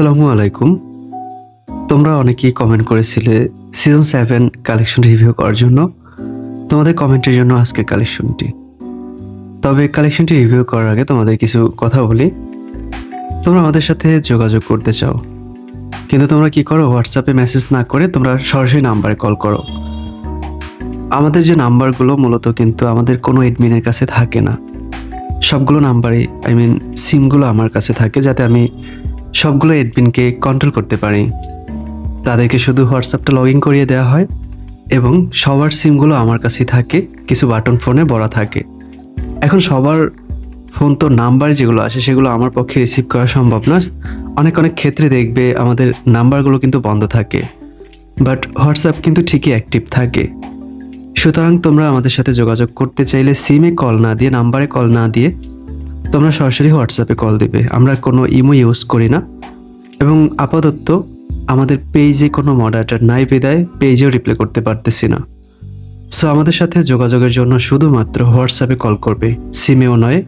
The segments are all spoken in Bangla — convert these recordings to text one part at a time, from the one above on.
আসসালামু আলাইকুম। তোমরা অনেকেই কমেন্ট করেছিলে সিজন সেভেন কালেকশন রিভিউ করার জন্য। তোমাদের কমেন্টের জন্য আজকের কালেকশনটি তবে কালেকশনটি রিভিউ করার আগে তোমাদের কিছু কথা বলি। তোমরা আমাদের সাথে যোগাযোগ করতে চাও। কিন্তু তোমরা কি করো হোয়াটসঅ্যাপে মেসেজ না করে তোমরা সরাসরি নাম্বারে কল করো। আমাদের যে নাম্বারগুলো মূলত কিন্তু আমাদের কোনো এডমিনের কাছে থাকে না। সবগুলো নাম্বারই আই মিন সিমগুলো আমার কাছে থাকে যাতে আমি সবগুলো এডমিনকে কন্ট্রোল করতে পারি। তাদেরকে শুধু হোয়াটসঅ্যাপটা লগ ইন করিয়ে দেওয়া হয় এবং সবার সিমগুলো আমার কাছেই থাকে, কিছু বাটন ফোনে বড়া থাকে। এখন সবার ফোন তো নাম্বার যেগুলো আসে সেগুলো আমার পক্ষে রিসিভ করা সম্ভব না। অনেক অনেক ক্ষেত্রে দেখবে আমাদের নাম্বারগুলো কিন্তু বন্ধ থাকে। বাট হোয়াটসঅ্যাপ কিন্তু ঠিকই অ্যাক্টিভ থাকে। সুতরাং তোমরা আমাদের সাথে যোগাযোগ করতে চাইলে সিমে কল না দিয়ে নাম্বারে কল না দিয়ে তোমরা সরাসরি হোয়াটসঅ্যাপে কল দিবে। আমরা কোনো ইমো ইউজ করি না। এবং আপাতত আমাদের পেজে কোনো মডারেটার নাই বিদায় পেজেও রিপ্লাই করতে পারতেছি না। সো আমাদের সাথে যোগাযোগের জন্য শুধুমাত্র হোয়াটসঅ্যাপে কল করবে, সিমেও নয়।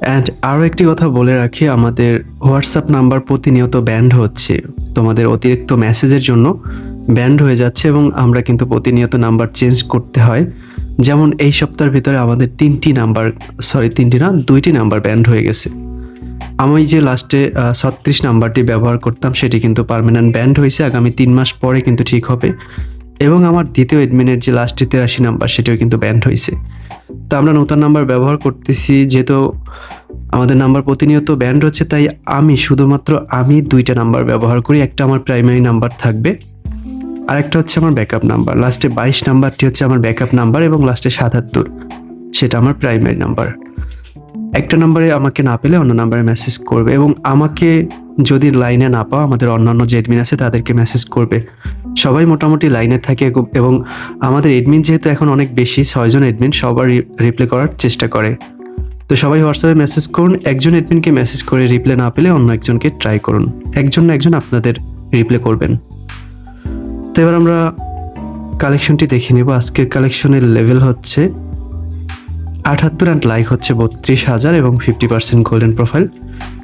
অ্যান্ড আরও একটি কথা বলে রাখি, আমাদের হোয়াটসঅ্যাপ নাম্বার প্রতিনিয়ত ব্যান্ড হচ্ছে। তোমাদের অতিরিক্ত মেসেজের জন্য ব্যান্ড হয়ে যাচ্ছে এবং আমরা কিন্তু প্রতিনিয়ত নাম্বার চেঞ্জ করতে হয়। যেমন এই সপ্তাহের ভিতরে আমাদের তিনটি নাম্বার সরি তিনটি না, দুইটি নাম্বার ব্যান্ড হয়ে গেছে। আমি যে লাস্টে ছত্রিশ নাম্বারটি ব্যবহার করতাম, সেটি কিন্তু পার্মানেন্ট ব্যান্ড হয়েছে, আগামী তিন মাস পরে কিন্তু ঠিক হবে। এবং আমার দ্বিতীয় এডমিনের যে লাস্টে তেরাশি নাম্বার, সেটিও কিন্তু ব্যান্ড হয়েছে। তো আমরা নতুন নাম্বার ব্যবহার করতেছি, যেহেতু আমাদের নাম্বার প্রতিনিয়ত ব্যান্ড হচ্ছে, তাই আমি শুধুমাত্র আমি দুইটা নাম্বার ব্যবহার করি, একটা আমার প্রাইমারি নাম্বার থাকবে। আরেকটা হচ্ছে আমার ব্যাকআপ নাম্বার লাস্টে বাইশ নাম্বারটি হচ্ছে আমার ব্যাকআপ নাম্বার এবং লাস্টে সাতাত্তর। সেটা আমার প্রাইমারি নাম্বার একটা নাম্বারে আমাকে না পেলে অন্য নাম্বারে মেসেজ করবে এবং আমাকে যদি লাইনে না পাও, আমাদের অন্যান্য যে এডমিন আছে তাদেরকে মেসেজ করবে। সবাই মোটামুটি লাইনে থাকে এবং- আমাদের এডমিন যেহেতু এখন অনেক বেশি, ছয়জন এডমিন সবার রিপ্লে করার চেষ্টা করে। তো সবাই হোয়াটসঅ্যাপে মেসেজ করুন। একজন এডমিনকে মেসেজ করে রিপ্লে না পেলে অন্য একজনকে ট্রাই করুন। একজন না একজন আপনাদের রিপ্লে করবেন। তো এবার আমরা কালেকশনটি দেখে নেব। আজকের কালেকশনের লেভেল হচ্ছে আটাত্তর অ্যান্ড লাইক হচ্ছে বত্রিশ হাজার এবং fifty percent golden profile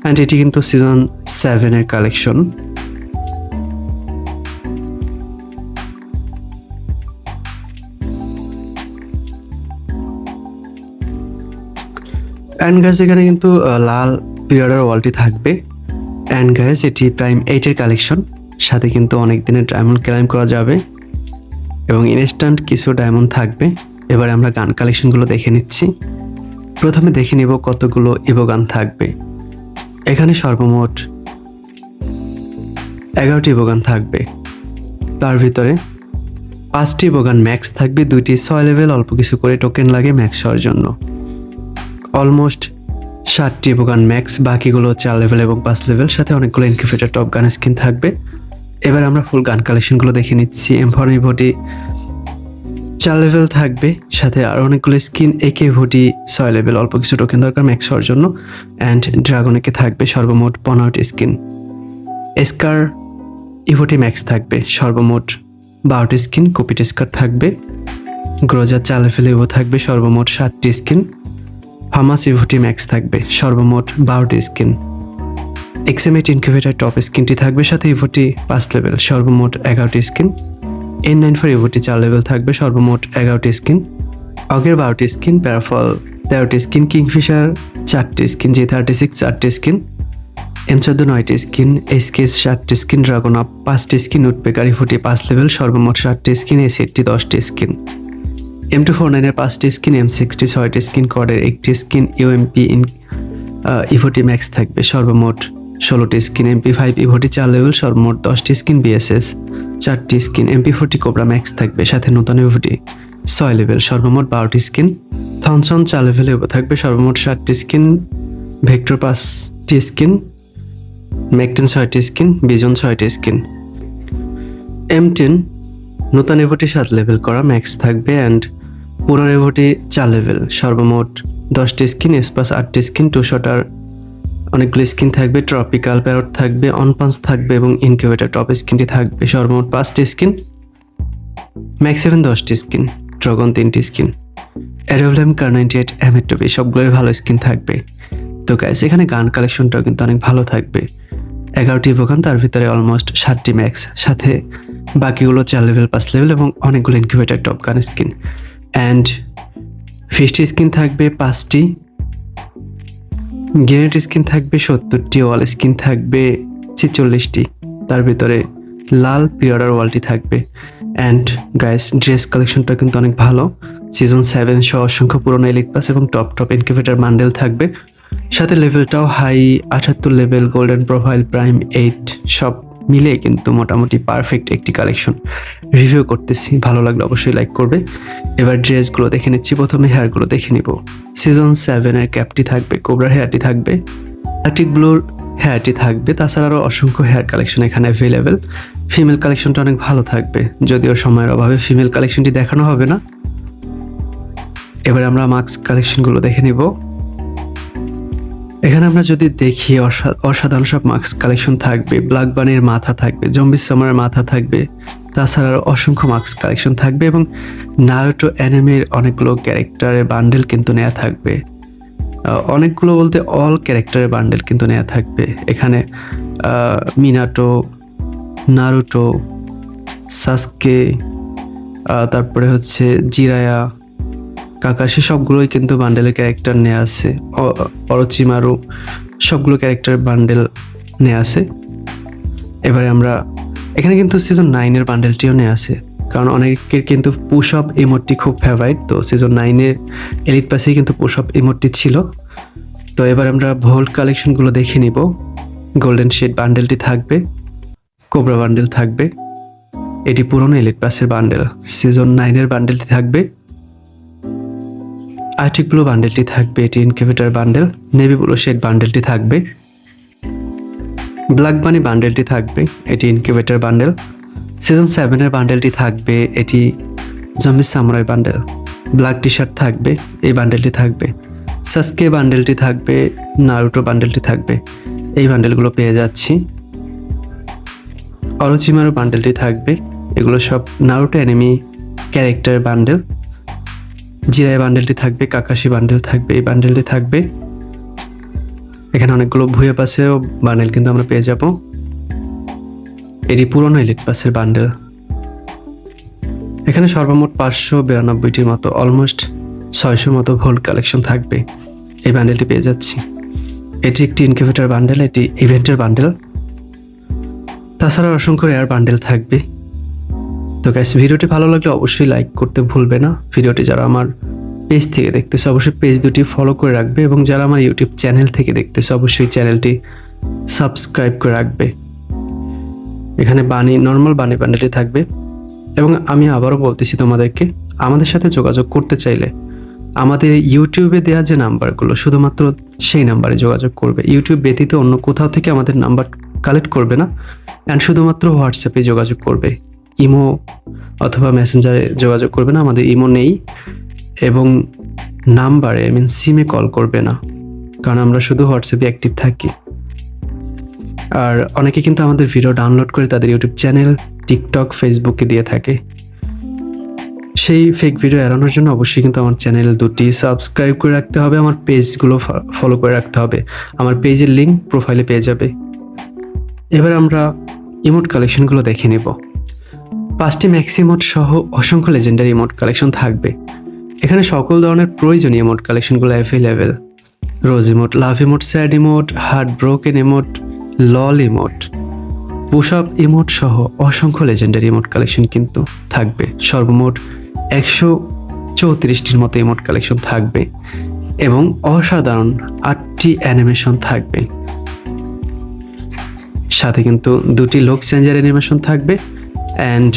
and এটি কিন্তু সিজন সেভেনের কালেকশন অ্যান্ড গ্যাস এখানে কিন্তু লাল পিরিয়ডের ওয়ালটি থাকবে। অ্যান্ড গাইজ এটি প্রাইম এইটের কালেকশন সাথে কিন্তু অনেক দিনের ডায়মন্ড ক্লাইম করা যাবে এবং ইনস্ট্যান্ট কিছু ডায়মন্ড থাকবে। এবারে আমরা গান কালেকশনগুলো দেখে নিচ্ছি। প্রথমে দেখে নিব কতগুলো ইভো গান থাকবে। এখানে সর্বমোট এগারোটি ইভো গান থাকবে। তার ভিতরে পাঁচটি বোগান ম্যাক্স থাকবে, দুইটি ছয় লেভেল অল্প কিছু করে টোকেন লাগে ম্যাক্স হওয়ার জন্য। অলমোস্ট ষাটটি বোগান ম্যাক্স বাকিগুলো চার লেভেল এবং পাঁচ লেভেল সাথে অনেকগুলো ইনকিউবেটার টপ গান স্কিন থাকবে। এবার আমরা ফুল গান কালেকশনগুলো দেখে নিচ্ছি। এমফনি ভোটি চার লেভেল থাকবে, সাথে আর অনেকগুলো স্কিন একে ভোটি ছয় লেভেল অল্প কিছু টোকেন দরকার ম্যাক্স হওয়ার জন্য। অ্যান্ড ড্রাগনেকে থাকবে, সর্বমোট পনেরোটি স্কিন এসকার ইভোটি ম্যাক্স থাকবে, সর্বমোট বারোটি স্কিন কপিট স্কার থাকবে। গ্রোজার চার লেভেল ইভো থাকবে, সর্বমোট ষাটটি স্কিন হামাস ইভোটি ম্যাক্স থাকবে, সর্বমোট বারোটি skin XM eight incubator top স্কিনটি থাকবে সাথে ইভোটি পাঁচ লেভেল সর্বমোট এগারোটি স্কিন এন নাইন ফোর ইভোটি চার লেভেল থাকবে, সর্বমোট এগারোটি স্কিন অগের বারোটি স্কিন প্যারাফল তেরোটি স্কিন কিংফিশার চারটি স্কিন জি থার্টি সিক্স চারটি স্কিন এম চোদ্দ নয়টি স্কিন এসকেস ষাটটি স্কিন ড্রাগন আপ পাঁচটি স্কিন উঠপেকার ইভোটি পাঁচ লেভেল সর্বমোট ষাটটি স্কিন এ সেটটি দশটি স্কিন এম টু ফোর নাইনের পাঁচটি স্কিন এম সিক্সটি ছয়টি স্কিন কডের একটি স্কিন ইউএমপি ইন ইভোটি ম্যাক্স থাকবে, সর্বমোট ষোলোটি স্কিন এমপি ফাইভ ইভোটি চার লেভেল, সর্বমোট দশটি স্কিন বিএসএস চারটি skin MP forty cobra max থাকবে, সাথে নতুন ইভোটি ছয় লেভেল, সর্বমোট বারোটি স্কিন। থনসন চার লেভেল ইভো থাকবে, সর্বমোট ষাটটি স্কিন। ভেক্টর পাঁচটি স্কিন, ম্যাকটেন ছয়টি স্কিন, বিজন ছয়টি স্কিন। এম টেন নতুন এভোটি সাত লেভেল করা ম্যাক্স থাকবে অ্যান্ড পুনর এভোটি চার লেভেল, সর্বমোট দশটি স্কিন এসপাস আটটি স্কিন টু শটার অনেকগুলো স্কিন থাকবে ট্রপিক্যাল প্যারট থাকবে, অনপান্স থাকবে এবং ইনকিউবেটার টপ স্কিনটি থাকবে। সর্বমোট পাঁচটি স্কিন ম্যাক্স সেভেন দশটি স্কিন ড্রাগন তিনটি স্কিন অ্যারোভ্লেম কার নাইনটি এইট এমএটপি সবগুলোর ভালো স্কিন থাকবে। তো গাইস এখানে গান কালেকশনটাও কিন্তু অনেক ভালো থাকবে। এগারোটি ইভোগান তার ভিতরে অলমোস্ট ষাটটি ম্যাক্স সাথে বাকিগুলো চার লেভেল পাঁচ লেভেল এবং অনেকগুলো incubator top gun skin and ফিস্টি skin থাকবে, পাঁচটি গ্রেনেড স্কিন থাকবে সত্তরটি, ওয়াল স্কিন থাকবে ছেচল্লিশটি। তার ভিতরে লাল পিরিয়ডার ওয়ালটি থাকবে। অ্যান্ড গাইস, ড্রেস কালেকশনটা কিন্তু অনেক ভালো। সিজন সেভেন সহ অসংখ্য পুরনো এলিট পাস এবং টপ টপ ইনকিউবেটার মান্ডেল থাকবে। সাথে লেভেলটাও high আঠাত্তর level golden profile prime eight সব মিলে কিন্তু মোটামুটি পারফেক্ট একটি কালেকশন রিভিউ করতেছি। ভালো লাগলে অবশ্যই লাইক করবে। এবার ড্রেসগুলো দেখে নিচ্ছি। প্রথমে হেয়ারগুলো দেখে নিব। সিজন সেভেনের ক্যাপটি থাকবে কোবরার হেয়ারটি থাকবে আর্টিক ব্লুর হেয়ারটি থাকবে। তাছাড়া আরও অসংখ্য হেয়ার কালেকশন এখানে অ্যাভেলেবেল ফিমেল কালেকশনটা অনেক ভালো থাকবে। যদিও সময়ের অভাবে ফিমেল কালেকশনটি দেখানো হবে না। এবার আমরা মাস্ক কালেকশনগুলো দেখে নিব। এখানে আমরা যদি দেখি, অসা- অসাধারণ সব মাস্ক কালেকশন থাকবে ব্ল্যাক বানির মাথা থাকবে জম্বি সামারের মাথা থাকবে, তাছাড়া অসংখ্য মাস্ক কালেকশন থাকবে এবং নারুটো অ্যানিমের অনেকগুলো ক্যারেক্টারের বান্ডেল কিন্তু নেওয়া থাকবে। অনেকগুলো বলতে অল ক্যারেক্টারের বান্ডেল কিন্তু নেওয়া থাকবে। এখানে মিনাটো নারুটো সাসকে তারপরে হচ্ছে জিরায়া কাকাশি সবগুলোই কিন্তু বান্ডেলের ক্যারেক্টার নেওয়া আছে অ- অরচিমারু, সবগুলো ক্যারেক্টার বান্ডেল নেওয়া আছে এবারে আমরা, এখানে কিন্তু সিজন নাইনের বান্ডেলটিও নেওয়া আছে কারণ অনেকের কিন্তু পুশ আপ ইমোটটি খুব ফেভারিট তো সিজন নাইনের এলিট পাসেই কিন্তু পুশ আপ ইমোটটি ছিল। তো এবার আমরা ভোল্ট কালেকশনগুলো দেখে নিব। গোল্ডেন শেড বান্ডেলটি থাকবে কোবরা বান্ডেল থাকবে। এটি পুরনো এলিট পাসের বান্ডেল সিজন নাইনের বান্ডেলটি থাকবে। আর্টিক ব্লু বান্ডেলটি থাকবে, এটি incubator bundle, navy blue shade বান্ডেলটি থাকবে। ব্ল্যাক বানি বান্ডেলটি থাকবে, এটি ইনকিউবেটর বান্ডেল। সিজন সেভেনের বান্ডেলটি থাকবে, এটি zombie samurai bundle. Black T shirt থাকবে, এই বান্ডেলটি থাকবে। সাসকে বান্ডেলটি থাকবে, নারুটো বান্ডেলটি থাকবে। এই বান্ডেলগুলো পেয়ে যাচ্ছি। অরচিমারু বান্ডেলটি থাকবে, এগুলো সব নারুটো অ্যানিমি ক্যারেক্টার বান্ডেল। জিরায় বান্ডেলটি থাকবে, কাকাশি বান্ডেল থাকবে, এই বান্ডেলটি থাকবে। এখানে অনেকগুলো ভুয়ে পাশেও বান্ডেল কিন্তু আমরা পেয়ে যাব। এটি পুরনো এলিট পাসের বান্ডেল। এখানে সর্বমোট পাঁচশো বিরানব্বইটির মতো, অলমোস্ট ছয়শোর মতো ভোল্ট কালেকশন থাকবে। এই বান্ডেলটি পেয়ে যাচ্ছি। এটি একটি ইনকিউবেটর বান্ডেল, এটি ইভেন্টের বান্ডেল। তাছাড়া অসংখ্য এয়ার বান্ডেল থাকবে। তো গাইস ভিডিওটি ভালো লাগলে অবশ্যই লাইক করতে ভুলবে না। ভিডিওটি যারা আমার পেজ থেকে দেখতেছে, অবশ্যই পেজ দুটি ফলো করে রাখবে এবং যারা আমার ইউটিউব চ্যানেল থেকে দেখতেছে, অবশ্যই চ্যানেলটি সাবস্ক্রাইব করে রাখবে। এখানে বানি নর্মাল বানি বান্ডেলটি থাকবে। এবং আমি আবারও বলতেছি তোমাদেরকে, আমাদের সাথে যোগাযোগ করতে চাইলে আমাদের ইউটিউবে দেওয়া যে নাম্বারগুলো শুধুমাত্র সেই নাম্বারে যোগাযোগ করবে। ইউটিউব ব্যতীত অন্য কোথাও থেকে আমাদের নাম্বার কালেক্ট করবে না। অ্যান্ড শুধুমাত্র হোয়াটসঅ্যাপে যোগাযোগ করবে। ইমো অথবা মেসেঞ্জারে যোগাযোগ করবে না, আমাদের ইমো নেই এবং নাম্বারে আই মিন সিমে কল করবে না, কারণ আমরা শুধু হোয়াটসঅ্যাপে অ্যাক্টিভ থাকি। আর অনেকে কিন্তু আমাদের ভিডিও ডাউনলোড করে তাদের ইউটিউব চ্যানেল টিকটক ফেসবুকে দিয়ে থাকে। সেই ফেক ভিডিও এড়ানোর জন্য অবশ্যই কিন্তু আমার চ্যানেল দুটি সাবস্ক্রাইব করে রাখতে হবে, আমার পেজগুলো ফলো করে রাখতে হবে। আমার পেজের লিঙ্ক প্রোফাইলে পেয়ে যাবে। এবার আমরা ইমোট কালেকশনগুলো দেখে নেব। পাঁচটি ম্যাক্সিমোট সহ অসংখ্য লেজেন্ডারি ইমোট কালেকশন থাকবে। এখানে সকল ধরনের প্রয়োজনীয় ইমোট কালেকশনগুলো available rose emote love emote sad emote heart broken emote LOL emote push up emote সহ অসংখ্য লেজেন্ডারি ইমোট কালেকশন কিন্তু থাকবে। সর্বমোট একশো চৌত্রিশটির মতো ইমোট কালেকশন থাকবে এবং অসাধারণ আটটি অ্যানিমেশন থাকবে। সাথে কিন্তু দুটি লোক চেঞ্জার অ্যানিমেশন থাকবে। অ্যান্ড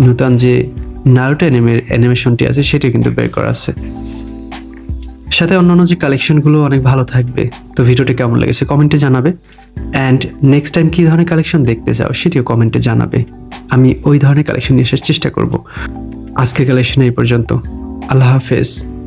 নূতন যে নারুটো অ্যানিমের অ্যানিমেশনটি আছে, সেটিও কিন্তু বের করা আছে। সাথে অন্যান্য যে কালেকশনগুলো অনেক ভালো থাকবে, তো ভিডিওটি কেমন লেগেছে কমেন্টে জানাবে। অ্যান্ড নেক্সট টাইম কী ধরনের কালেকশন দেখতে চাও, সেটিও কমেন্টে জানাবে। আমি ওই ধরনের কালেকশন নিয়ে আসার চেষ্টা করব। আজকের কালেকশন এই পর্যন্ত। আল্লাহ হাফেজ।